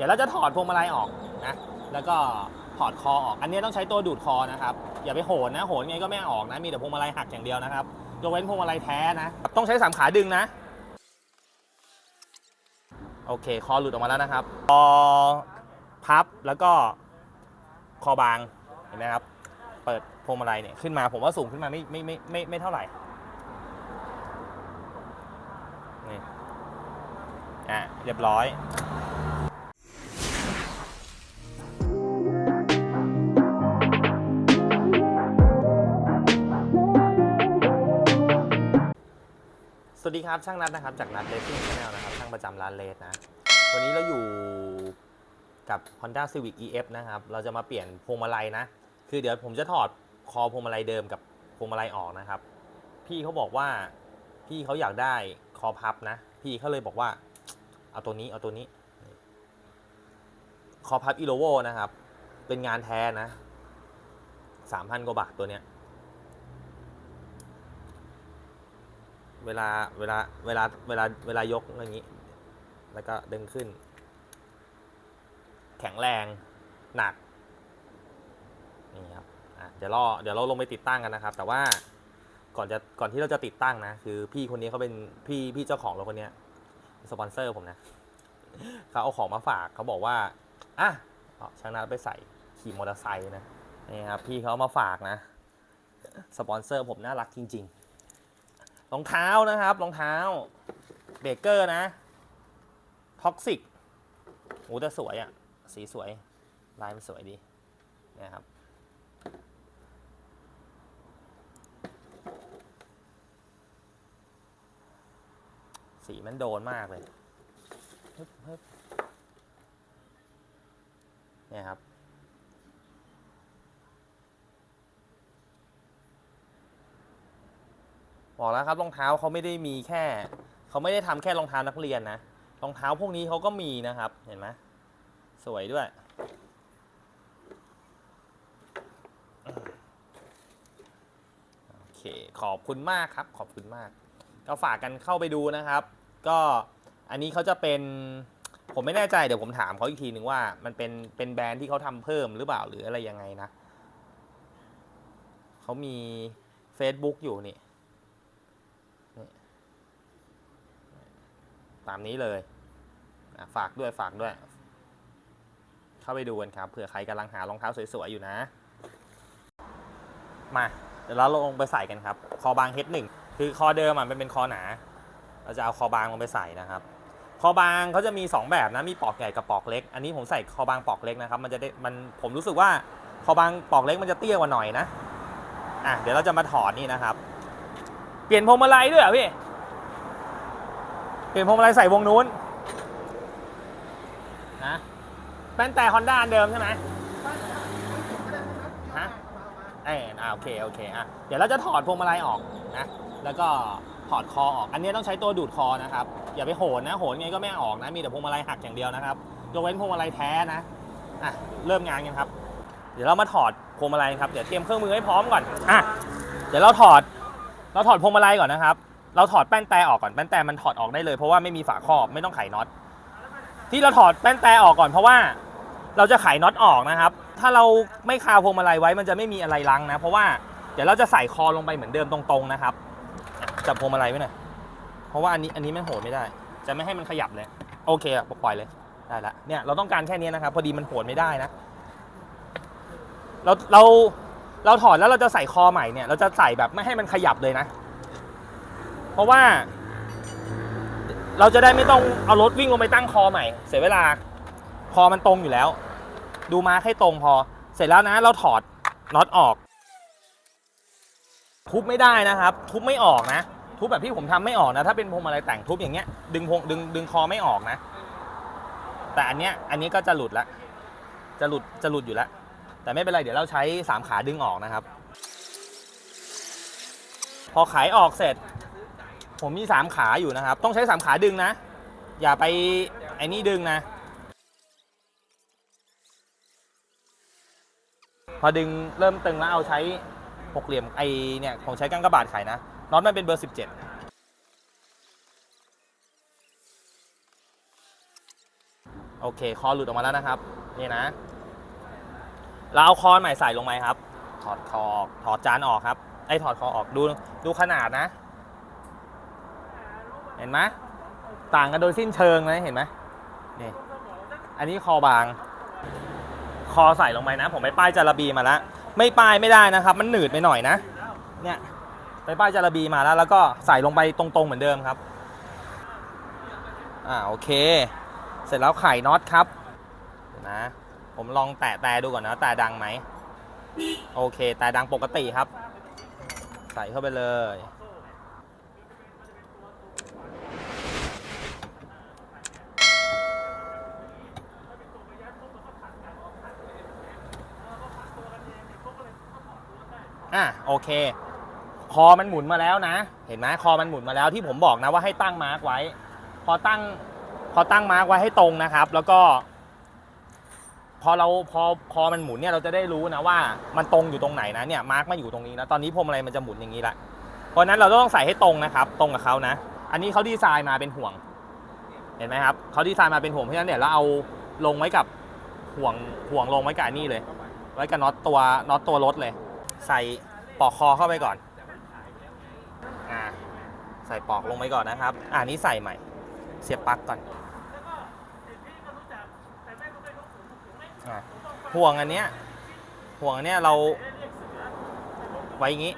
ดี๋ยวเราจะถอดพวงมาลัยออกนะ แล้วก็ถอดคอออก อันนี้ต้องใช้ตัวดูดคอนะครับ อย่าไปโหนนะ โหนไงก็ไม่ออกนะ มีแต่พวงมาลัยหักอย่างเดียวนะครับ ยกเว้นพวงมาลัยแท้นะ ต้องใช้สามขาดึงนะ โอเค คอหลุดออกมาแล้วนะครับ คอพับแล้วก็คอบาง เห็นไหมครับ เปิดพวงมาลัยเนี่ยขึ้นมา ผมว่าสูงขึ้นมาไม่ไม่ไม่ไม่ไม่เท่าไหร่ นี่ อะ เรียบร้อย สวัสดีครับช่างนัดนะครับจากนัดเลสซิ่งชาแนลนะครับช่างประจำร้านเลสนะ วันนี้เราอยู่กับ Honda Civic EF นะครับ เราจะมาเปลี่ยนพวงมาลัยนะ คือเดี๋ยวผมจะถอดคอพวงมาลัยเดิมกับพวงมาลัยออกนะครับ พี่เขาบอกว่าพี่เขาอยากได้คอพับนะ พี่เขาเลยบอกว่า เอาตัวนี้เอาตัวนี้ คอพับอีโลโวนะครับ เป็นงานแท้นะสามพันกว่าบาทตัวเนี้ย เวลาเวลาเวลาเวลาเวลายกอย่างนี้ แล้วก็ดึงขึ้น แข็งแรงหนักนี่ครับเดี๋ยวเรอเดี๋ยวเราลงไปติดตั้งกันนะครับ แต่ว่าก่อนจะก่อนที่เราจะติดตั้งนะ คือพี่คนนี้เขาเป็นพี่พี่เจ้าของรถคนนี้สปอนเซอร์ผมนะเขาเอาของมาฝากเขาบอกว่าอะเอาช่างนัดไปใส่ขี่มอเตอร์ไซค์นะนี่ครับพี่เขาเอามาฝากนะ สปอนเซอร์ผมน่ารักจริง ๆ รองเท้านะครับรองเท้าเบเกอร์นะท็อกซิกโอ้แต่สวยอะ่ะ สีสวย ลายมันสวยดีนะครับสีมันโดนมากเลยเนี่ยครับ บอกแล้วครับรองเท้าเขาไม่ได้มีแค่เขาไม่ได้ทำแค่รองเท้านักเรียนนะรองเท้าพวกนี้เขาก็มีนะครับ เห็นไหมสวยด้วย โอเค ขอบคุณมากครับ ขอบคุณมาก ก็ฝากกันเข้าไปดูนะครับ ก็อันนี้เขาจะเป็นผมไม่แน่ใจเดี๋ยวผมถามเขาอีกทีหนึ่งว่า มันเป็นเป็นแบรนด์ที่เขาทำเพิ่มหรือเปล่าหรืออะไรยังไงนะเขามี Facebook อยู่นี่ ตามนี้เลยฝากด้วยฝากด้วย เข้าไปดูกันครับเผื่อใครกำลังหารองเท้าสวยๆอยู่นะ มาเดี๋ยวเราลงไปใส่กันครับ คอบางเฮดหนึ่งคือคอเดิมอะมันเป็นคอหนา เราจะเอาคอบางลงไปใส่นะครับคอบางเขาจะมี 2 แบบนะมีปอกใหญ่กับปอกเล็ก อันนี้ผมใส่คอบางปอกเล็กนะครับ มันจะได้มันผมรู้สึกว่าคอบางปอกเล็กมันจะเตี้ยกว่าหน่อยนะอะเดี๋ยวเราจะมาถอดนี่นะครับ เปลี่ยนพวงมาลัยด้วยเหรอพี่ เปลี่ยนพวงมาลัยใส่วงนู้นนะแป้นแต่ฮอนด้าเดิมใช่ไหมฮะเอออ่าโอเคโอเคอะเดี๋ยวเราจะถอดพวงมาลัยออกนะแล้วก็ถอดคอออก อันนี้ต้องใช้ตัวดูดคอนะครับ อย่าไปโหนนะ โหนไงก็ไม่ออกนะ มีแต่พวงมาลัยหักอย่างเดียวนะครับ ยกเว้นพวงมาลัยแท้นะ อะ เริ่มงานกันครับ เดี๋ยวเรามาถอดพวงมาลัยครับ เดี๋ยวเตรียมเครื่องมือให้พร้อมก่อน อะ เดี๋ยวเราถอด เราถอดพวงมาลัยก่อนนะครับ เราถอดแป้นแต่ออกก่อนแป้นแต่มันถอดออกได้เลยเพราะว่าไม่มีฝาครอบไม่ต้องไขน็อต ที่เราถอดแป้นแต่ออกก่อนเพราะว่าเราจะไขน็อตออกนะครับ ถ้าเราไม่คาพวงมาลัยไว้มันจะไม่มีอะไรลังนะ เพราะว่าเดี๋ยวเราจะใส่คอลงไปเหมือนเดิมตรงๆนะครับจับพวงมาลัยไว้หน่อยเพราะว่าอันนี้อันนี้มันโหนไม่ได้ จะไม่ให้มันขยับเลย โอเคปล่อยเลยได้ละเนี่ยเราต้องการแค่นี้นะครับ พอดีมันโหนไม่ได้นะ เราเราเราถอดแล้วเราจะใส่คอใหม่เนี่ย เราจะใส่แบบไม่ให้มันขยับเลยนะ เพราะว่า เราจะได้ไม่ต้องเอารถวิ่งลงไปตั้งคอใหม่ เสียเวลาคอมันตรงอยู่แล้ว ดูมาให้ตรงพอ เสร็จแล้วนะ เราถอดน็อตออก ทุบไม่ได้นะครับ ทุบไม่ออกนะ ทุบแบบที่ผมทำไม่ออกนะ ถ้าเป็นพวงมาลัยแต่งทุบอย่างเงี้ยดึงพวงดึงดึงคอไม่ออกนะ แต่อันเนี้ยอันนี้ก็จะหลุดละจะหลุดจะหลุดอยู่แล้วแต่ไม่เป็นไร เดี๋ยวเราใช้สามขาดึงออกนะครับ พอขายออกเสร็จ ผมมีสามขาอยู่นะครับ ต้องใช้สามขาดึงนะ อย่าไปไอ้นี่ดึงนะ พอดึงเริ่มตึงแล้วเอาใช้หกเหลี่ยมไอเนี่ยของใช้ก้างกระบาดไขนะน็อตมันเป็นเบอร์ 17 โอเค คอหลุดออกมาแล้วนะครับ นี่นะ เราเอาคอใหม่ใส่ลงไหมครับ ถอดคอออกถอดจานออกครับไอ้ถอดคอออกดูดูขนาดนะ เห็นไหมต่างกันโดยสิ้นเชิงเลยเห็นไหมนี่อันนี้คอบาง คอใส่ลงไปนะ ผมไปป้ายจาระบีมาแล้วไม่ป้ายไม่ได้นะครับ มันหนืดไปหน่อยนะเนี่ยไปป้ายจาระบีมาแล้ว แล้วก็ใส่ลงไปตรงๆเหมือนเดิมครับอ่าโอเค เสร็จแล้วไข่น็อตครับนะผมลองแตะแต่ดูก่อนนะแต่ดังไหมโอเคแต่ดังปกติครับ ใส่เข้าไปเลย อะโอเค คอมันหมุนมาแล้วนะ เห็นไหมคอมันหมุนมาแล้วที่ผมบอกนะว่าให้ตั้งมาร์กไว้ พอตั้ง พอตั้งมาร์กไว้ให้ตรงนะครับ แล้วก็ พอเราพอพอมันหมุนเนี่ยเราจะได้รู้นะว่ามันตรงอยู่ตรงไหนนะเนี่ยมาร์กมาอยู่ตรงนี้นะตอนนี้พวงมาลัยมันจะหมุนอย่างนี้ละเพราะนั้นเราต้องใส่ให้ตรงนะครับ ตรงกับเขานะ อันนี้เขาดีไซน์มาเป็นห่วง เห็นไหมครับเขาดีไซน์มาเป็นห่วงเพราะฉะนั้นเนี่ยเราเอาลงไว้กับห่วงห่วงลงไว้กับอันนี่เลย ไว้กับน็อตตัวน็อตตัวรถเลย ใส่ปอกคอเข้าไปก่อนอ่าใส่ปอกลงไปก่อนนะครับ อ่านี้ใส่ใหม่ เสียบปลั๊กก่อนอห่วงอันเนี้ยห่วงอันเนี้ยเราไว้อย่างงี้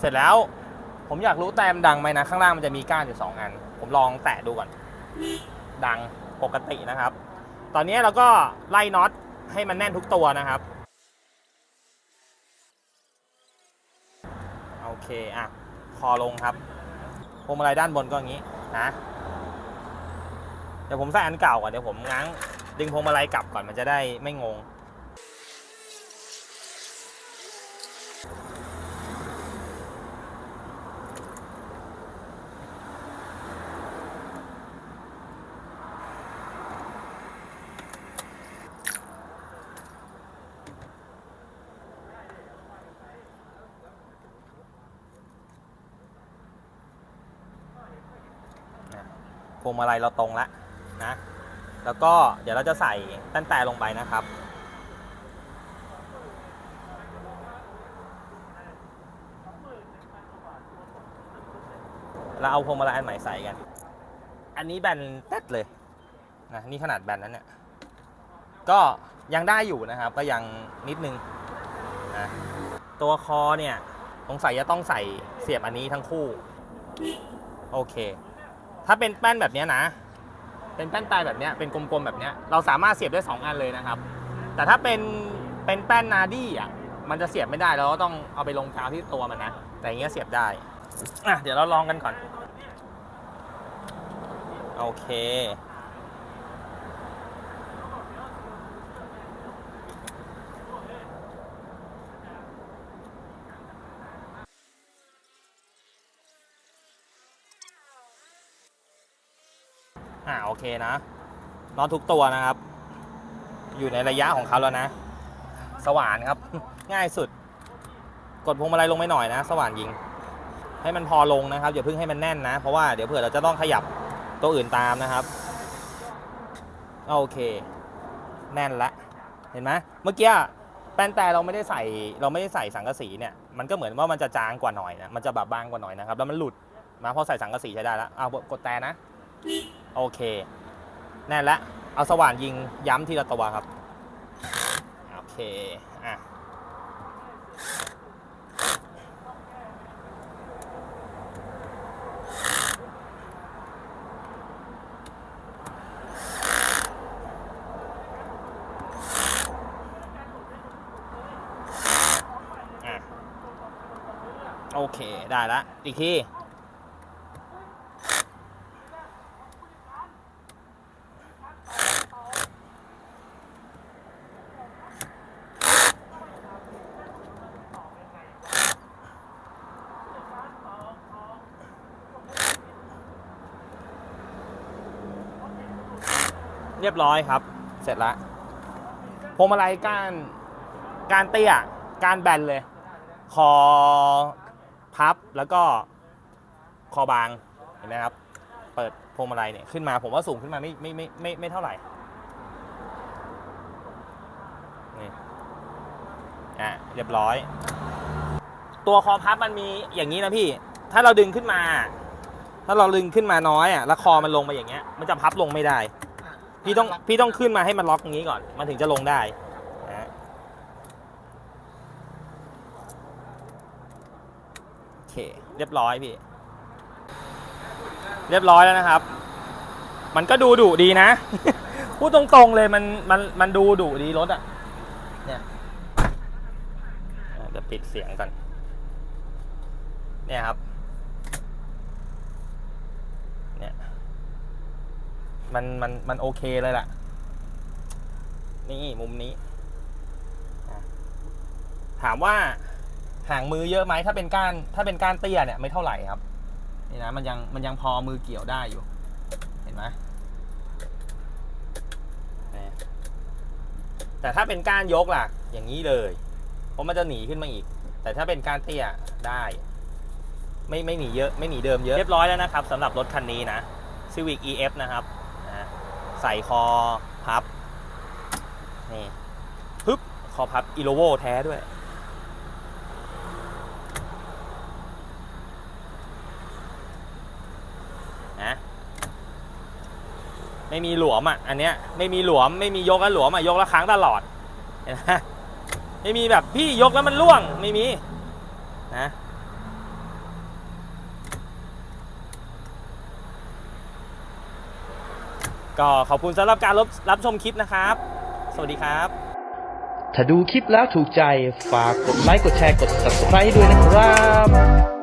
เสร็จแล้วผมอยากรู้แต้มดังไหมนะ ข้างล่างมันจะมีก้านอยู่สองอัน ผมลองแตะดูก่อน ดังปกตินะครับ ตอนนี้เราก็ไล่น็อตให้มันแน่นทุกตัวนะครับ โอเค อะ คอลงครับพวงมาลัยด้านบนก็อย่างนี้นะ เดี๋ยวผมใส่อันเก่าก่อน เดี๋ยวผมง้างดึงพวงมาลัยกลับก่อนมันจะได้ไม่งง พวงมาลัยเราตรงแล้วนะ แล้วก็เดี๋ยวเราจะใส่ตั้นแต่ลงไปนะครับ เราเอาพวงมาลัยอันใหม่ใส่กัน อันนี้แบนแต๊ดเลยนะนี่ขนาดแบนนั้นเนี่ย ก็ยังได้อยู่นะครับ ก็ยังนิดนึงนะตัวคอเนี่ยสงสัยจะต้องใส่เสียบอันนี้ทั้งคู่ โอเค ถ้าเป็นแป้นแบบนี้นะ เป็นแป้นตายแบบนี้เป็นกลมๆแบบนี้เราสามารถเสียบได้ 2 อันเลยนะครับ แต่ถ้าเป็นเป็นแป้นนาดี้อะมันจะเสียบไม่ได้เราก็ต้องเอาไปลงกาวที่ตัวมันนะแต่อย่างเงี้ยเสียบได้อะเดี๋ยวเราลองกันก่อน โอเค อ่าโอเคนะน็อตทุกตัวนะครับ อยู่ในระยะของเขาแล้วนะ สว่านครับ ง่ายสุด กดพวงมาลัยลงไปหน่อยนะ สว่านยิง ให้มันพอลงนะครับอย่าเพิ่งให้มันแน่นนะ เพราะว่าเดี๋ยวเผื่อเราจะต้องขยับตัวอื่นตามนะครับโอเค แน่นละเห็นไหมเมื่อกี้แป้นแต่เราไม่ได้ใส่เราไม่ได้ใส่สังกะสีเนี่ยมันก็เหมือนว่ามันจะจางกว่าหน่อยนะมันจะแบบบางกว่าหน่อยนะครับ แล้วมันหลุดมาพอใส่สังกะสีใช้ได้แล้วเอากดแต่นะ โอเค แน่นละ เอาสว่านยิงย้ำทีละตัวครับ โอเค อะ อะ โอเค ได้ละ อีกที เรียบร้อยครับ เสร็จละพวงมาลัยก้านก้านเตี้ยก้านแบนเลย คอพับแล้วก็คอบางเห็นไหมครับ เปิดพวงมาลัยเนี่ยขึ้นมาผมว่าสูงขึ้นมาไม่ไม่ไม่ไม่ไม่เท่าไหร่นี่อะเรียบร้อย ตัวคอพับมันมีอย่างนี้นะพี่ ถ้าเราดึงขึ้นมา ถ้าเราดึงขึ้นมาน้อยอะแล้วคอมันลงมาอย่างเงี้ย มันจะพับลงไม่ได้ พี่ต้องพี่ต้องขึ้นมาให้มันล็อกอย่างนี้ก่อน มันถึงจะลงได้นะฮะโอเค เรียบร้อยพี่ เรียบร้อยแล้วนะครับ มันก็ดูดุดีนะ พูดตรงๆเลยมันมันมันดูดุดีรถอะ เนี่ยอะเดี๋ยวปิดเสียงก่อนเนี่ยครับ เนี่ย มันมันมันโอเคเลยล่ะ นี่มุมนี้ ถามว่าห่างมือเยอะไหมถ้าเป็นก้านถ้าเป็นก้านเตี้ยเนี่ยไม่เท่าไหร่ครับนี่นะมันยังมันยังพอมือเกี่ยวได้อยู่ เห็นไหมแต่ถ้าเป็นก้านยกล่ะ อย่างนี้เลยเพราะมันจะหนีขึ้นมาอีก แต่ถ้าเป็นก้านเตี้ยได้ ไม่ไม่หนีเยอะไม่หนีเดิมเยอะเรียบร้อยแล้วนะครับสำหรับรถคันนี้นะ Civic EF นะครับ ใส่คอพับ นี่ปึ๊บ คอพับอีโลโวแท้ด้วย นะ ไม่มีหลวมอะ อันเนี้ย ไม่มีหลวม ไม่มียกแล้วหลวมอะ ยกแล้วค้างตลอด เห็นไหมไม่มีแบบพี่ยกแล้วมันล่วง ไม่มี นะ ก็ขอบคุณสำหรับการรับรับชมคลิปนะครับ สวัสดีครับ ถ้าดูคลิปแล้วถูกใจฝากกดไลค์กดแชร์กด subscribe ด้วยนะครับ